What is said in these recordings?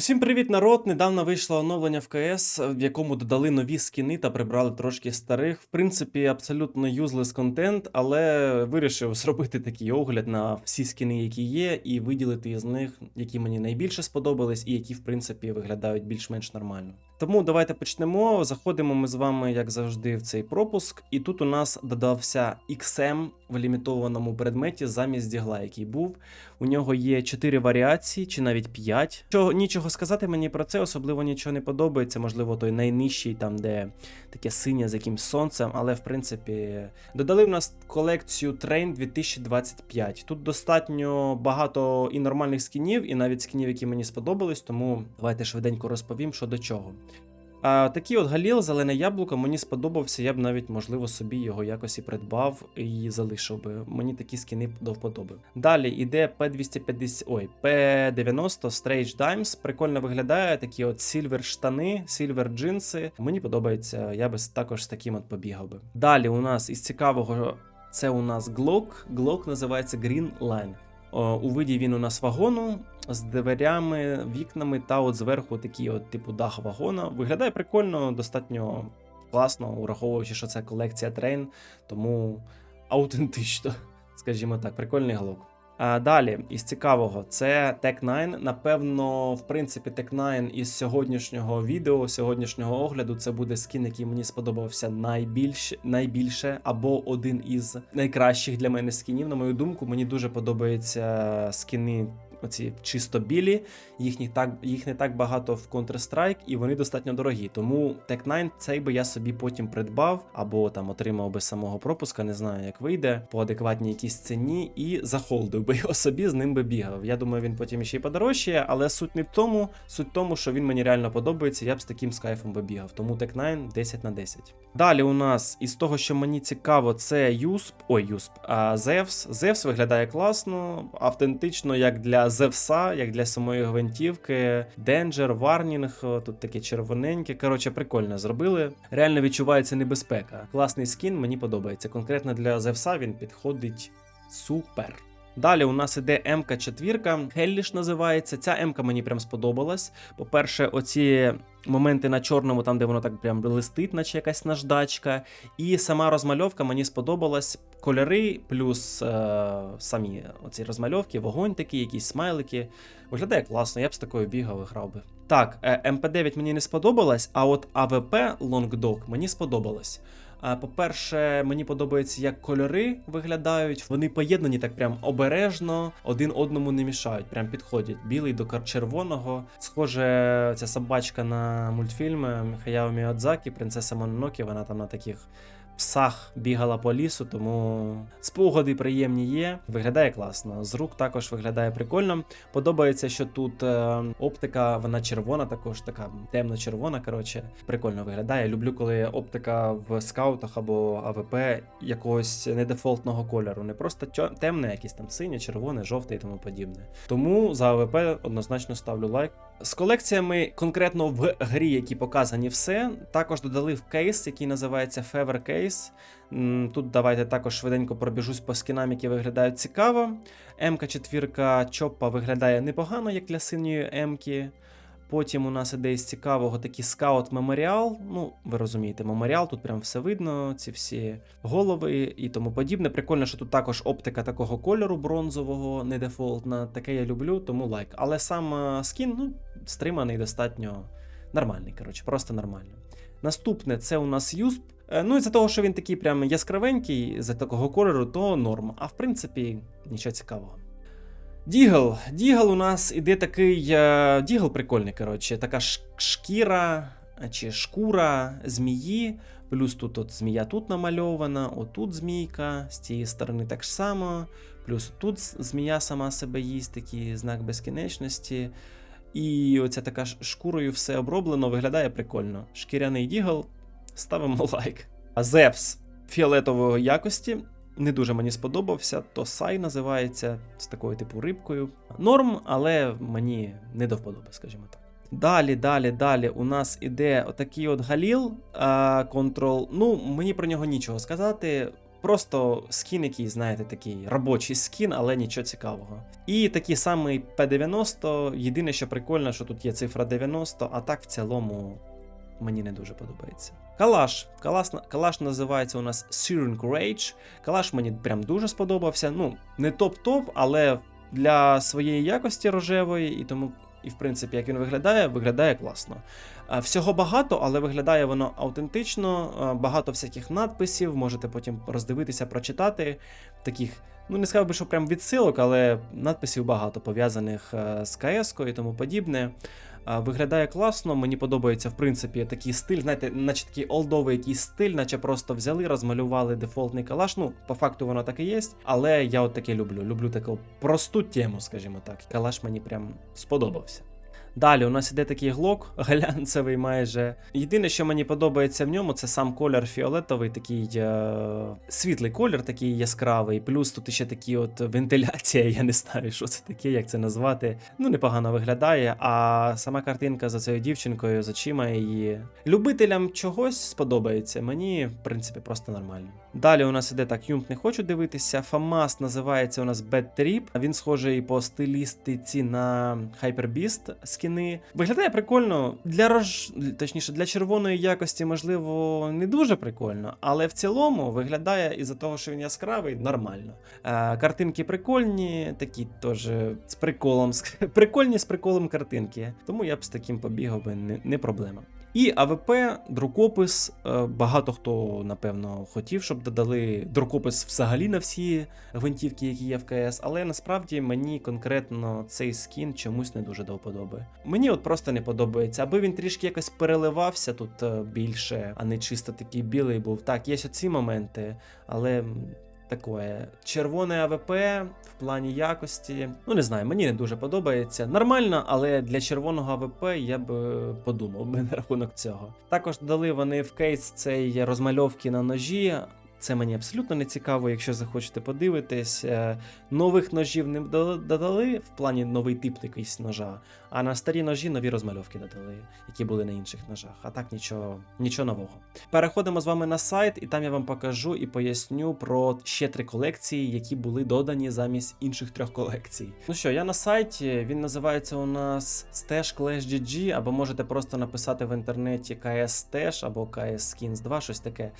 Усім привіт, народ! Недавно вийшло оновлення в КС, в якому додали нові скіни та прибрали трошки старих. В принципі, абсолютно юзлес контент, але вирішив зробити такий огляд на всі скіни, які є, і виділити із них, які мені найбільше сподобались, і які, в принципі, виглядають більш-менш нормально. Тому давайте почнемо. Заходимо ми з вами, як завжди, в цей пропуск, і тут у нас додався XM в лімітованому предметі замість дігла, який був. У нього є 4 варіації, чи навіть 5. Чого, нічого сказати мені про це, особливо нічого не подобається. Можливо, той найнижчий, там, де таке синє з якимсь сонцем, але в принципі додали в нас колекцію Train 2025. Тут достатньо багато і нормальних скінів, і навіть скінів, які мені сподобались, тому давайте швиденько розповім, що до чого. А, такий от Галіл, зелене яблуко, мені сподобався. Я б навіть, можливо, собі його якось і придбав і залишив би. Мені такі скіни до вподоби. Далі іде P250, ой, P90 Strange Dimes. Прикольно виглядає. Такі от сільвер штани, сільвер джинси. Мені подобається, я би також з таким от побігав би. Далі у нас із цікавого. Це у нас Glock. Glock називається Green Line. О, у виді він у нас вагону з дверями, вікнами та от зверху такий от типу дах вагона. Виглядає прикольно, достатньо класно, враховуючи, що це колекція трейн, тому аутентично, скажімо так, прикольний глок. Далі, із цікавого, це Tech 9. Напевно, в принципі, Tech 9 із сьогоднішнього відео, сьогоднішнього огляду, це буде скін, який мені сподобався найбільше, найбільше, або один із найкращих для мене скінів. На мою думку, мені дуже подобаються скіни. Оці чисто білі, їх не так їх не так багато в Counter-Strike, і вони достатньо дорогі. Тому Tech 9 цей би я собі потім придбав, або там отримав би самого пропуска, не знаю, як вийде, по адекватній якійсь ціні, і захолдив би його собі, з ним би бігав. Я думаю, він потім ще й подорожчає, але суть не в тому, суть в тому, що він мені реально подобається. Я б з таким скайфом би бігав. Тому Tech 9 10 на 10. Далі у нас із того, що мені цікаво, це Юсп, ой, Юсп, а Зевс. Зевс виглядає класно, автентично, як для Зевса, як для самої гвинтівки. Денджер, Варнінг, тут таке червоненьке. Коротше, прикольно зробили. Реально відчувається небезпека. Класний скін, мені подобається. Конкретно для Зевса він підходить супер. Далі у нас іде МК4, Хелліш називається. Ця МК мені прям сподобалась. По-перше, оці моменти на чорному, там, де воно так прям листить, наче якась наждачка. І сама розмальовка мені сподобалась. Кольори, плюс е, самі оці розмальовки, вогонь такий, якісь смайлики. Виглядає класно, я б з такою бігав і грав би. Так, е, МП9 мені не сподобалась, а от АВП Long Dog мені сподобалось. По-перше, мені подобається, як кольори виглядають. Вони поєднані так прям обережно, один одному не мішають, прям підходять. Білий до червоного. Схоже, ця собачка на мультфільми Хаяо Міодзакі, принцеса Мононокі, вона там на таких. Псах бігала по лісу, тому спогади приємні є. Виглядає класно. З рук також виглядає прикольно. Подобається, що тут е, оптика, вона червона, також така темно-червона. Коротше, прикольно виглядає. Люблю, коли оптика в скаутах або АВП якогось недефолтного кольору. Не просто темне, якесь там синє, червоне, жовте і тому подібне. Тому за АВП однозначно ставлю лайк. З колекціями конкретно в грі, які показані все, також додали в кейс, який називається Fever Case. М, Тут давайте також швиденько пробіжусь по скінам, які виглядають цікаво. МК4 Чоппа виглядає непогано, як для синьої М-ки. Потім у нас іде із цікавого такий скаут меморіал. Ну, ви розумієте, меморіал, тут прям все видно, ці всі голови і тому подібне. Прикольно, що тут також оптика такого кольору бронзового, не дефолтна. Таке я люблю, тому лайк. Але сам е, скін, ну, стриманий достатньо нормальний, коротше, просто нормально. Наступне це у нас Юсп. Е, Ну, із-за того, що він такий прям яскравенький, з такого кольору, то норм. А в принципі, нічого цікавого. Дігл. Дігл у нас іде такий. е, Дігл прикольний, коротше, така шкіра е, чи шкура змії. Плюс тут от змія тут намальована, отут змійка, з цієї сторони так само. Плюс тут змія сама себе їсть, такий знак безкінечності. І оця така шкурою все оброблено, виглядає прикольно. Шкіряний дігл, ставимо лайк. А Зевс фіолетової якості. Не дуже мені сподобався, то сай називається з такою типу рибкою. Норм, але мені не до вподоби, скажімо так. Далі, далі, далі у нас іде отакий от Галіл Control. Ну, мені про нього нічого сказати. Просто скін, який, знаєте, такий робочий скін, але нічого цікавого. І такий самий P90. Єдине, що прикольно, що тут є цифра 90, а так в цілому мені не дуже подобається. Калаш. Калаш, калаш називається у нас Searing Rage. Калаш мені прям дуже сподобався. Ну, не топ-топ, але для своєї якості рожевої і тому. І, в принципі, як він виглядає, виглядає класно. Всього багато, але виглядає воно автентично, багато всяких надписів, можете потім роздивитися, прочитати. Таких, ну не сказав би, що прям відсилок, але надписів багато пов'язаних е, з КС і тому подібне. Виглядає класно, мені подобається, в принципі, такий стиль, знаєте, наче такий олдовий якийсь стиль, наче просто взяли, розмалювали дефолтний калаш. Ну, по факту воно так і є. Але я от таке люблю. Люблю таку просту тему, скажімо так. Калаш мені прям сподобався. Далі у нас іде такий глок, глянцевий майже. Єдине, що мені подобається в ньому, це сам колір фіолетовий, такий е- світлий колір, такий яскравий. Плюс тут ще такі от вентиляція, я не знаю, що це таке, як це назвати. Ну, непогано виглядає. А сама картинка за цією дівчинкою, з очима її. Любителям чогось сподобається. Мені, в принципі, просто нормально. Далі у нас іде так, Юмп не хочу дивитися. Фамас називається у нас Bad Trip. Він схожий по стилістиці на Hyper Beast скіни. Виглядає прикольно. Для рож... точніше, для червоної якості, можливо, не дуже прикольно, але в цілому виглядає із-за того, що він яскравий, нормально. Е, картинки прикольні, такі теж з приколом. Прикольні з приколом картинки. Тому я б з таким побігав би не, не проблема. І АВП, друкопис. е, Багато хто, напевно, хотів, щоб додали друкопис взагалі на всі гвинтівки, які є в КС, але насправді мені конкретно цей скін чомусь не дуже до вподоби. Мені от просто не подобається, аби він трішки якось переливався тут е, більше, а не чисто такий білий був. Так, є оці моменти, але. Такое червоне АВП в плані якості. Ну не знаю, мені не дуже подобається. Нормально, але для червоного АВП я б е, подумав би на рахунок цього. Також дали вони в кейс цей розмальовки на ножі. Це мені абсолютно не цікаво, якщо захочете подивитись. Е, Нових ножів не додали в плані новий тип якийсь ножа, а на старі ножі нові розмальовки додали, які були на інших ножах. А так нічого, нічого нового. Переходимо з вами на сайт, і там я вам покажу і поясню про ще три колекції, які були додані замість інших трьох колекцій. Ну що, я на сайті, він називається у нас Stash Clash GG, або можете просто написати в інтернеті KS Stash або KS Skins 2, щось таке.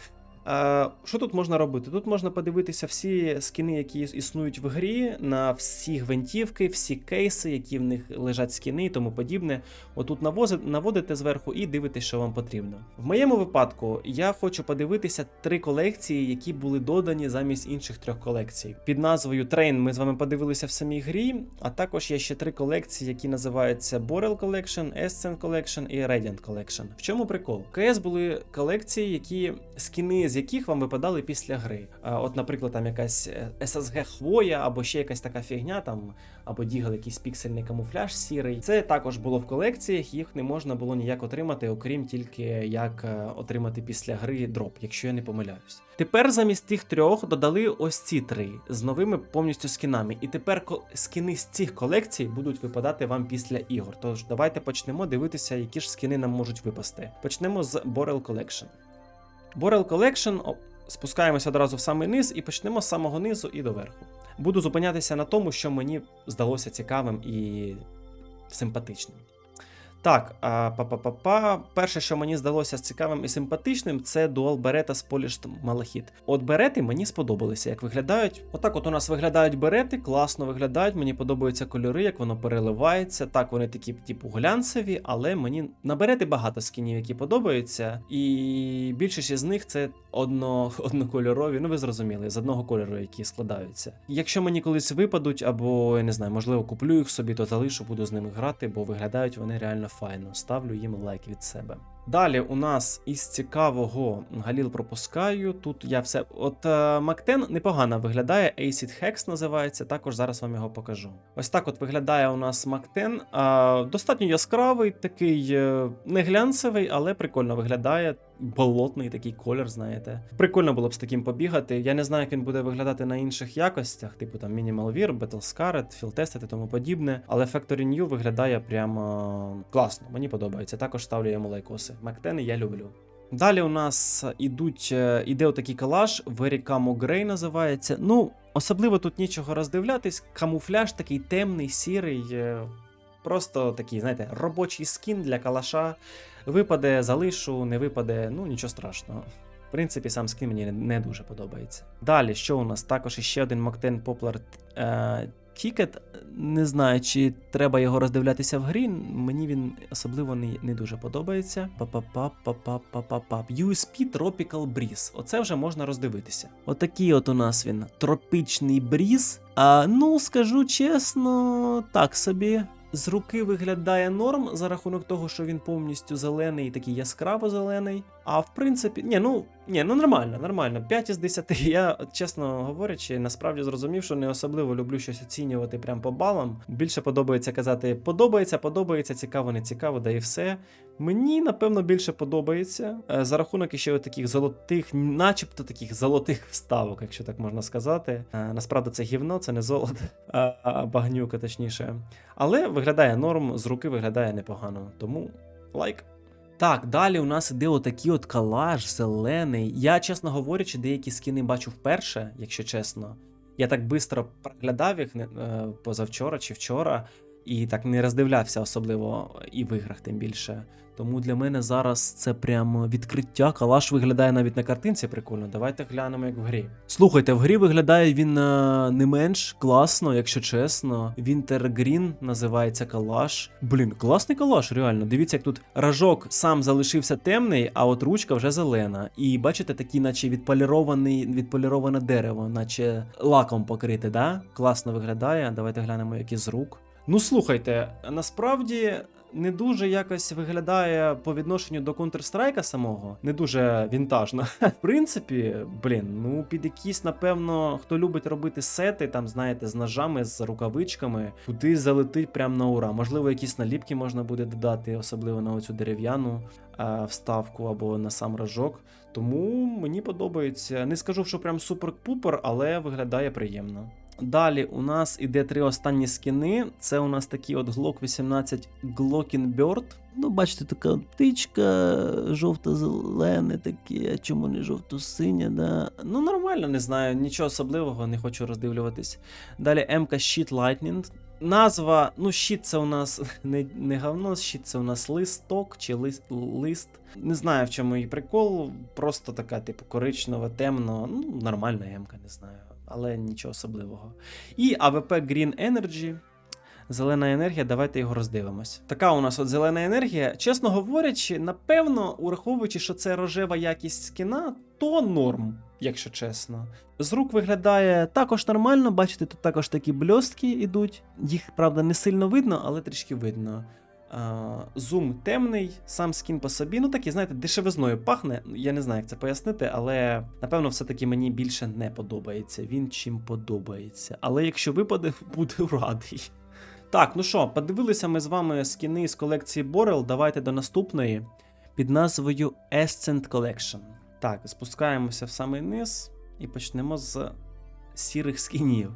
Що тут можна робити? Тут можна подивитися всі скіни, які існують в грі, на всі гвинтівки, всі кейси, які в них лежать скіни і тому подібне. Отут наводите зверху і дивитесь, що вам потрібно. В моєму випадку я хочу подивитися три колекції, які були додані замість інших трьох колекцій. Під назвою Train ми з вами подивилися в самій грі, а також є ще три колекції, які називаються Borel Collection, Ascent Collection і Radiant Collection. В чому прикол? КС були колекції, які скіни з яких вам випадали після гри. От, наприклад, там якась е, SSG хвоя, або ще якась така фігня, там або дігл, якийсь піксельний камуфляж сірий. Це також було в колекціях, їх не можна було ніяк отримати, окрім тільки як е, отримати після гри дроп, якщо я не помиляюсь. Тепер замість тих трьох додали ось ці три з новими повністю скінами. І тепер скіни з цих колекцій будуть випадати вам після ігор. Тож давайте почнемо дивитися, які ж скіни нам можуть випасти. Почнемо з Borel Collection. Borel Collection спускаємося одразу в самий низ і почнемо з самого низу і доверху. Буду зупинятися на тому, що мені здалося цікавим і симпатичним. Так, а, па-па-па-па. Перше, що мені здалося цікавим і симпатичним, це Dual Beretta з Polished Malachit. От берети мені сподобалися, як виглядають. Отак, от у нас виглядають берети, класно виглядають. Мені подобаються кольори, як воно переливається. Так, вони такі, типу, глянцеві, але мені на берети багато скінів, які подобаються. І більшість із них це одно, однокольорові. Ну ви зрозуміли, з одного кольору, які складаються. Якщо мені колись випадуть, або я не знаю, можливо, куплю їх собі, то залишу, буду з ними грати, бо виглядають вони реально файно. Ставлю їм лайк від себе. Далі у нас із цікавого Галіл пропускаю. Тут я все. От е, Мактен непогано виглядає. Acid Hex називається. Також зараз вам його покажу. Ось так от виглядає у нас Мактен. Е, достатньо яскравий, такий е, не глянцевий, але прикольно виглядає. Болотний такий колір, знаєте. Прикольно було б з таким побігати. Я не знаю, як він буде виглядати на інших якостях, типу там Minimal Wear, Battle Scarred, Field Tested і тому подібне. Але Factory New виглядає прямо класно, мені подобається. Також ставлю йому лайкоси. Мактени я люблю. Далі у нас ідуть, е, іде отакий калаш, Camo Grey називається. Ну, особливо тут нічого роздивлятись. Камуфляж такий темний, сірий. е, Просто такий, знаєте, робочий скін для калаша. Випаде, залишу, не випаде, ну нічого страшного. В принципі, сам скін мені не, дуже подобається. Далі, що у нас? Також іще один Моктен Poplar Ticket. Не знаю, чи треба його роздивлятися в грі. Мені він особливо не, не дуже подобається. Па-па-па-па-па-па-па. USP Tropical Breeze. Оце вже можна роздивитися. Отакий от у нас він тропічний бріз. А ну, скажу чесно, так собі. З руки виглядає норм за рахунок того, що він повністю зелений, такий яскраво зелений. А в принципі, ні, ну ні, ну нормально, нормально. 5 із 10. Я, чесно говорячи, насправді зрозумів, що не особливо люблю щось оцінювати прям по балам. Більше подобається казати подобається, подобається, цікаво, не цікаво, да і все. Мені, напевно, більше подобається. е, За рахунок іще таких золотих, начебто таких золотих вставок, якщо так можна сказати. Е, Насправді це гівно, це не золото, а багнюка, точніше. Але виглядає норм, з руки виглядає непогано. Тому лайк. Так, далі у нас іде отакий от калаш зелений. Я, чесно говорячи, деякі скини бачу вперше, якщо чесно. Я так швидко проглядав їх е, позавчора чи вчора, і так не роздивлявся, особливо і в іграх, тим більше. Тому для мене зараз це прямо відкриття. Калаш виглядає навіть на картинці прикольно. Давайте глянемо, як в грі. Слухайте, в грі виглядає він е, не менш класно, якщо чесно. Green називається калаш. Блін, класний калаш, реально. Дивіться, як тут ражок сам залишився темний, а от ручка вже зелена. І бачите, такий, наче відполірований, відполіроване дерево, наче лаком покрите, да? Класно виглядає. Давайте глянемо, які з рук. Ну слухайте, насправді не дуже якось виглядає по відношенню до Counter-Strike самого, не дуже вінтажно. В принципі, блін, ну під якісь, напевно, хто любить робити сети, там, знаєте, з ножами, з рукавичками, туди залетить прям на ура. Можливо, якісь наліпки можна буде додати, особливо на оцю дерев'яну е, вставку або на сам рожок. Тому мені подобається. Не скажу, що прям супер-пупер, але виглядає приємно. Далі у нас іде три останні скіни. Це у нас такий от Glock 18 Glockin Bird. Ну, бачите, така птичка жовто-зелене таке, а чому не жовто-синя, да? Ну, нормально, не знаю, нічого особливого, не хочу роздивлюватись. Далі МК Sheet Lightning. Назва, ну, щит це у нас не, не говно, щит це у нас листок чи лист, лист. Не знаю, в чому її прикол. Просто така, типу, коричнева, темно. Ну, нормальна емка, не знаю, але нічого особливого. І АВП Green Energy. Зелена енергія, давайте його роздивимось. Така у нас от зелена енергія. Чесно говорячи, напевно, ураховуючи, що це рожева якість скіна, то норм, якщо чесно. З рук виглядає також нормально, бачите, тут також такі бльостки йдуть. Їх, правда, не сильно видно, але трішки видно. А, Зум темний, сам скін по собі. Ну такий, знаєте, дешевизною пахне. Я не знаю, як це пояснити, але напевно, все-таки мені більше не подобається. Він чим подобається. Але якщо випаде, буду радий. Так, ну що, подивилися ми з вами скіни з колекції Борел. Давайте до наступної під назвою Ascent Collection. Так, спускаємося в самий низ і почнемо з сірих скінів.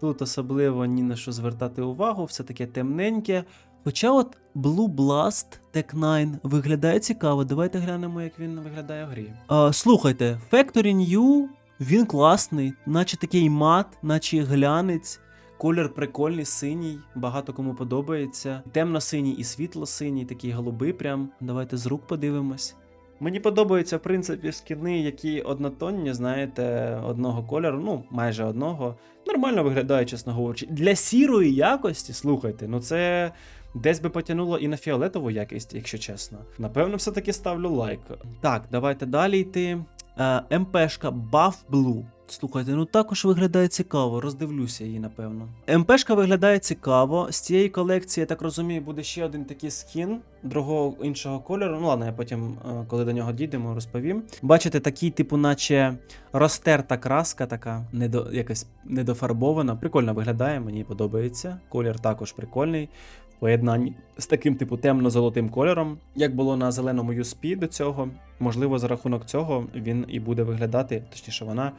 Тут особливо ні на що звертати увагу, все таке темненьке. Хоча от Blue Blast Tech 9 виглядає цікаво. Давайте глянемо, як він виглядає в грі. А, слухайте, Factory New, він класний, наче такий мат, наче глянець. Колір прикольний, синій, багато кому подобається. Темно-синій і світло-синій, такий голубий прям. Давайте з рук подивимось. Мені подобаються, в принципі, скіни, які однотонні, знаєте, одного кольору, ну, майже одного. Нормально виглядає, чесно говорячи. Для сірої якості, слухайте, ну це десь би потягнуло і на фіолетову якість, якщо чесно. Напевно, все-таки ставлю лайк. Так, давайте далі йти. Е, МПшка Buff Blue. Слухайте, ну також виглядає цікаво, роздивлюся її, напевно. МПшка виглядає цікаво. З цієї колекції, я так розумію, буде ще один такий скін другого іншого кольору. Ну ладно, я потім, е, коли до нього дійдемо, розповім. Бачите, такий, типу, наче розтерта краска, така, недо, якась недофарбована. Прикольно виглядає, мені подобається. Колір також прикольний. В поєднанні з таким, типу, темно-золотим кольором, як було на зеленому USP до цього. Можливо, за рахунок цього він і буде виглядати, точніше, вона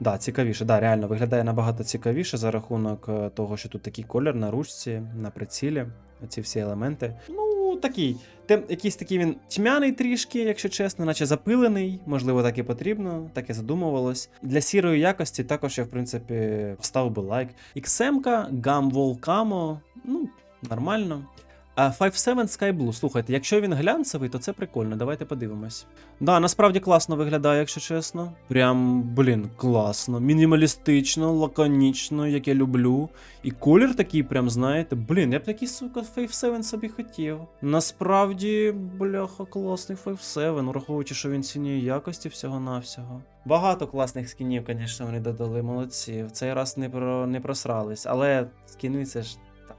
Да, цікавіше, да, реально виглядає набагато цікавіше за рахунок е, того, що тут такий колір на ручці, на прицілі, ці всі елементи. Ну, такий. Тем, якийсь такий він тьмяний трішки, якщо чесно, наче запилений, можливо, так і потрібно, так і задумувалось. Для сірої якості також я, в принципі, вставив би лайк. XM-ка, Gumwall Camo, ну, нормально. А 5.7 Sky Blue, слухайте, якщо він глянцевий, то це прикольно, давайте подивимось. Да, насправді класно виглядає, якщо чесно. Прям, блін, класно. Мінімалістично, лаконічно, як я люблю. І колір такий, прям, знаєте, блін, я б такий, сука, 5.7 собі хотів. Насправді, бляха, класний 5.7, враховуючи, що він цініє якості всього-навсього. Багато класних скінів, звісно, вони додали, молодці. В цей раз не, про, не просрались, але скіни це ж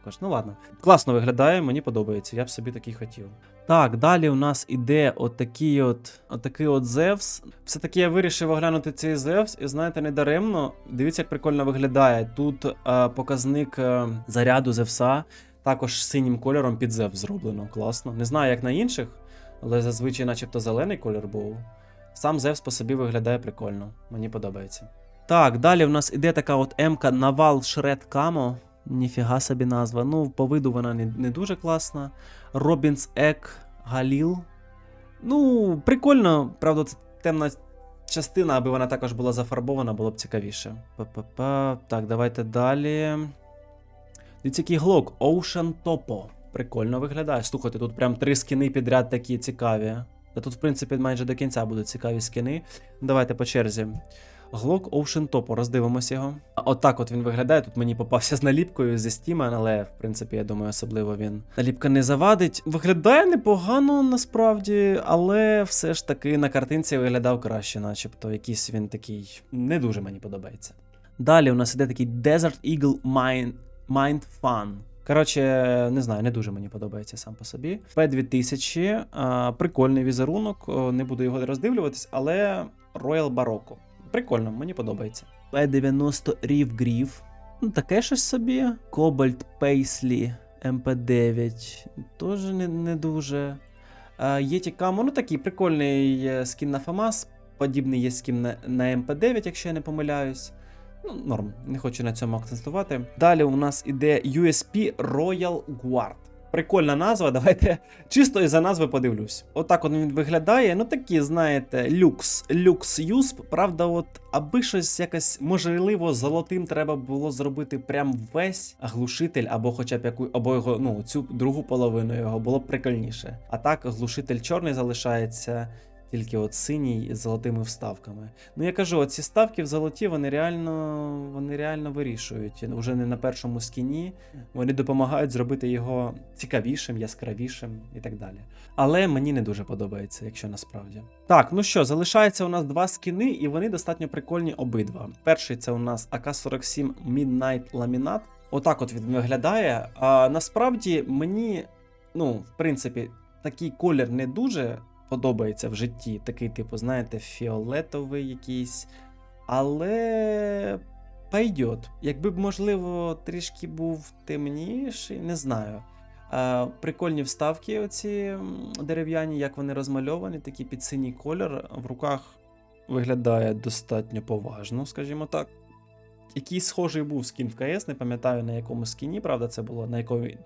також. Ну ладно. Класно виглядає, мені подобається, я б собі такий хотів. Так, далі у нас іде отакий от, отакий от Зевс. Все-таки я вирішив оглянути цей Зевс, і знаєте, не даремно. Дивіться, як прикольно виглядає. Тут е, показник е, заряду Зевса, також синім кольором під Зевс зроблено. Класно. Не знаю, як на інших, але зазвичай, начебто, зелений кольор був. Сам Зевс по собі виглядає прикольно. Мені подобається. Так, далі у нас іде така от М-ка Навал Шред Камо. Ніфіга собі назва. Ну, по виду вона не, не дуже класна. Робінс Ек Галіл. Ну, прикольно, правда, це темна частина, аби вона також була зафарбована, було б цікавіше. Па-па-па. Так, давайте далі. Дивіться, глок. Ocean Topo. Прикольно виглядає. Слухайте, тут прям три скини підряд такі цікаві. Та тут, в принципі, майже до кінця будуть цікаві скини. Давайте по черзі. Глок Ocean Topo, роздивимося його. Отак от він виглядає. Тут мені попався з наліпкою зі Steam, але в принципі, я думаю, особливо він. Наліпка не завадить. Виглядає непогано насправді, але все ж таки на картинці виглядав краще, начебто. Якийсь він такий не дуже мені подобається. Далі у нас іде такий Desert Eagle Mind, Mind Fun. Коротше, не знаю, не дуже мені подобається сам по собі. P2000, а, прикольний візерунок, не буду його роздивлюватись, але Royal Barocco. Прикольно, мені подобається. P90 Reef Grief. Ну, таке щось собі. Cobalt Paisley MP9. Теж не, не дуже. Yeti ну такий прикольний е, скін на FAMAS. Подібний є скін на, на MP9, якщо я не помиляюсь. Ну, норм, не хочу на цьому акцентувати. Далі у нас іде USP Royal Guard. Прикольна назва, давайте чисто із-за назви подивлюсь. Отак от він виглядає. Ну такі, знаєте, люкс, люкс юсп. Правда, от аби щось якось можливо золотим треба було зробити прям весь глушитель, або хоча б яку, або його, ну, цю другу половину його було б прикольніше. А так, глушитель чорний залишається. Тільки от синій з золотими вставками. Ну я кажу, оці ставки в золоті вони реально вони реально вирішують. Уже не на першому скіні. Вони допомагають зробити його цікавішим, яскравішим і так далі. Але мені не дуже подобається, якщо насправді. Так, ну що, залишається у нас два скіни, і вони достатньо прикольні обидва. Перший це у нас AK-47 Midnight Laminate. Отак от він виглядає. А насправді мені, ну, в принципі, такий колір не дуже подобається в житті. Такий, типу, знаєте, фіолетовий якийсь. Але пойдет. Якби б, можливо, трішки був темніший, не знаю. Прикольні вставки, оці дерев'яні, як вони розмальовані, такий під синій кольор. В руках виглядає достатньо поважно, скажімо так. Який схожий був скін в КС, не пам'ятаю на якому скіні, правда, це було, на якої,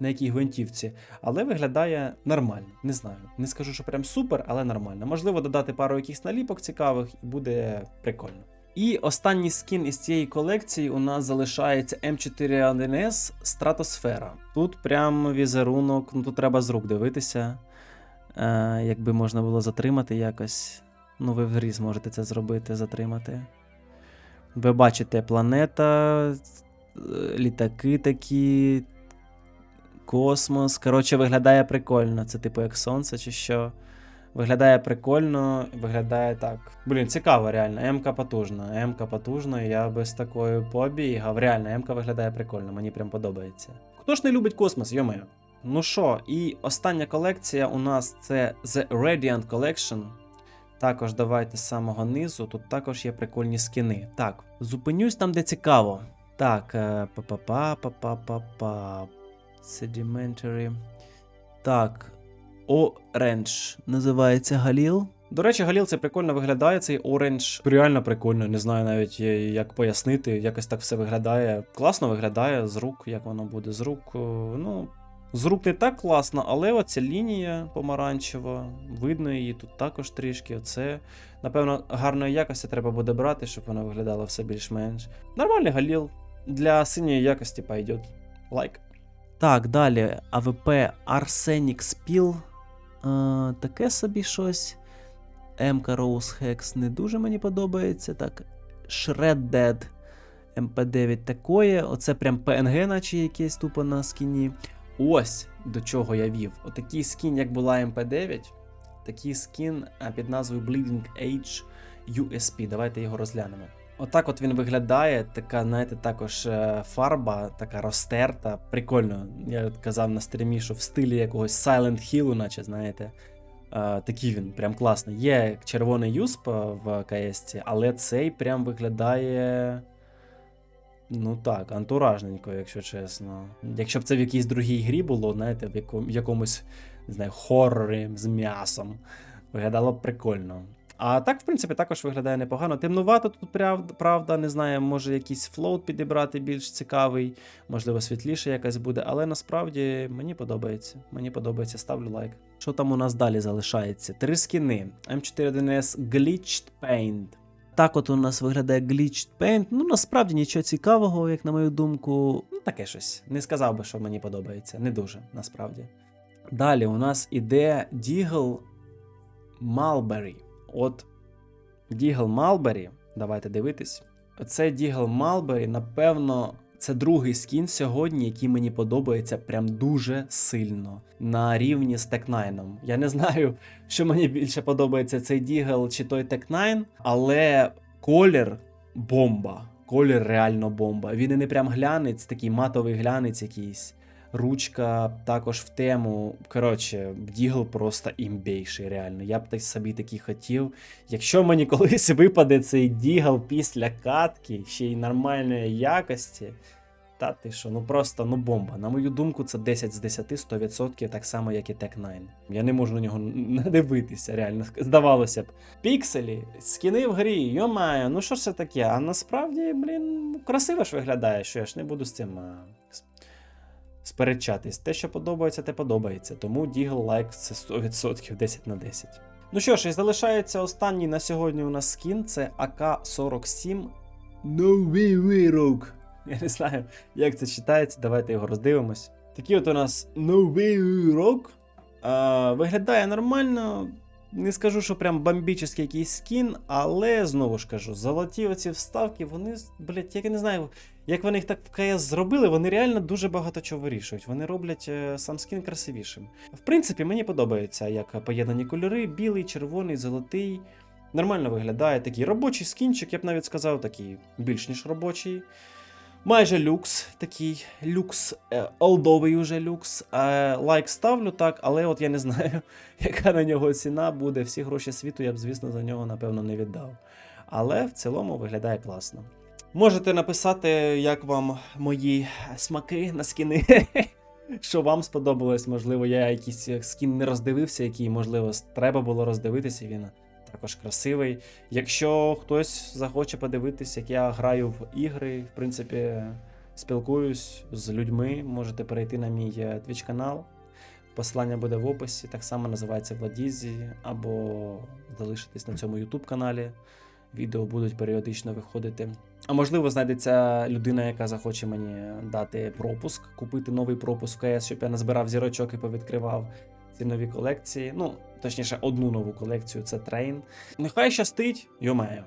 на якій гвинтівці, але виглядає нормально. Не знаю. Не скажу, що прям супер, але нормально. Можливо, додати пару якихось наліпок цікавих і буде прикольно. І останній скін із цієї колекції у нас залишається М41S Стратосфера. Тут прям візерунок, ну тут треба з рук дивитися. Е, якби можна було затримати якось. Ну, ви в грі зможете це зробити, затримати. Ви бачите планета, е, літаки такі, космос. Коротше, виглядає прикольно. Це типу як сонце чи що. Виглядає прикольно, виглядає так. Блін, цікаво, реально. М-ка потужна. М-ка потужна, я без такої побігав. Реально, М-ка виглядає прикольно, мені прям подобається. Хто ж не любить космос, йомаю? Ну що, і остання колекція у нас це The Radiant Collection. Також давайте з самого низу. Тут також є прикольні скини. Так, зупинюсь там, де цікаво. Так, е, па-па-па, па-па-па-па. Sedimentary. Так. Orange називається Галіл. До речі, Галіл це прикольно виглядає. Цей оранж реально прикольно. Не знаю навіть е, як пояснити. Якось так все виглядає. Класно виглядає з рук, як воно буде з рук. е, Ну, З рук не так класно, але оця лінія помаранчева, видно її тут також трішки. Оце, напевно, гарної якості треба буде брати, щоб воно виглядало все більш-менш. Нормальний галіл. Для синьої якості пойдет. Лайк. Так, далі АВП Arsenic Spill. Е, таке собі щось. МК Rose Hex не дуже мені подобається. Так, Shredded MP9 такое. Оце прям PNG, наче якесь тупо на скіні. Ось до чого я вів. Отакий скін, як була MP9, такий скін під назвою Bleeding Age USP. Давайте його розглянемо. Отак от він виглядає, така, знаєте, також е, фарба, така розтерта. Прикольно. Я казав на стрімі, що в стилі якогось Silent Hill, наче, знаєте. Е, такий він прям класний. Є червоний юсп е, в КС, але цей прям виглядає. Ну так, антуражненько, якщо чесно. Якщо б це в якійсь другій грі було, знаєте, в яко- якомусь, не знаю, хоррорі з м'ясом, виглядало б прикольно. А так, в принципі, також виглядає непогано. Темнувато тут, правда, не знаю, може якийсь флоут підібрати більш цікавий, можливо, світліше якась буде, але насправді мені подобається. Мені подобається, ставлю лайк. Що там у нас далі залишається? Три скіни. M41S Glitched Paint. Так от у нас виглядає Glitched Paint. Ну, насправді нічого цікавого, як на мою думку. Ну, таке щось. Не сказав би, що мені подобається. Не дуже, насправді. Далі у нас іде Deagle Mulberry. От Deagle Mulberry, давайте дивитись. Оце Deagle Mulberry, напевно, це другий скін сьогодні, який мені подобається прям дуже сильно на рівні з Текнайном. Я не знаю, що мені більше подобається цей Дігл чи той Текнайн, але колір бомба. Колір реально бомба. Він і не прям глянець, такий матовий глянець якийсь. Ручка також в тему. Коротше, Дігл просто імбейший, реально. Я б так собі такий хотів. Якщо мені колись випаде цей Дігл після катки, ще й нормальної якості. Та ти що, ну просто ну бомба. На мою думку, це 10 з 10, 100%, так само, як і Tech 9. Я не можу на нього не дивитися, реально. Здавалося б. Пікселі, скіни в грі, йомаю, ну що ж це таке? А насправді, блін, красиво ж виглядає, що я ж не буду з цим сперечатись. Те, що подобається, те подобається. Тому Дігл лайк це 100%, 10 на 10. Ну що ж, і залишається останній на сьогодні у нас скін це АК-47 Новий вирок. Я не знаю, як це читається, давайте його роздивимось. Такий от у нас новий вирок. Виглядає нормально. Не скажу, що прям бомбічний якийсь скін, але знову ж кажу, золоті оці вставки, вони, блять, я не знаю, як вони їх так в КС зробили, вони реально дуже багато чого вирішують. Вони роблять е, сам скін красивішим. В принципі, мені подобається, як поєднані кольори: білий, червоний, золотий. Нормально виглядає такий робочий скінчик, я б навіть сказав, такий більш ніж робочий. Майже люкс, такий люкс, е, олдовий уже люкс. Е, лайк ставлю так, але от я не знаю, яка на нього ціна буде. Всі гроші світу я б, звісно, за нього, напевно, не віддав. Але в цілому виглядає класно. Можете написати, як вам мої смаки на скіни. Що вам сподобалось, можливо, я якийсь скін не роздивився, який, можливо, треба було роздивитися. Він також красивий. Якщо хтось захоче подивитись, як я граю в ігри, в принципі, спілкуюсь з людьми, можете перейти на мій е, Twitch канал. Посилання буде в описі, так само називається Владізі, або залишитись на цьому YouTube каналі. Відео будуть періодично виходити. А можливо, знайдеться людина, яка захоче мені дати пропуск, купити новий пропуск в КС, щоб я назбирав зірочок і повідкривав ці нові колекції. Ну, точніше, одну нову колекцію це трейн. Нехай щастить, йомаю.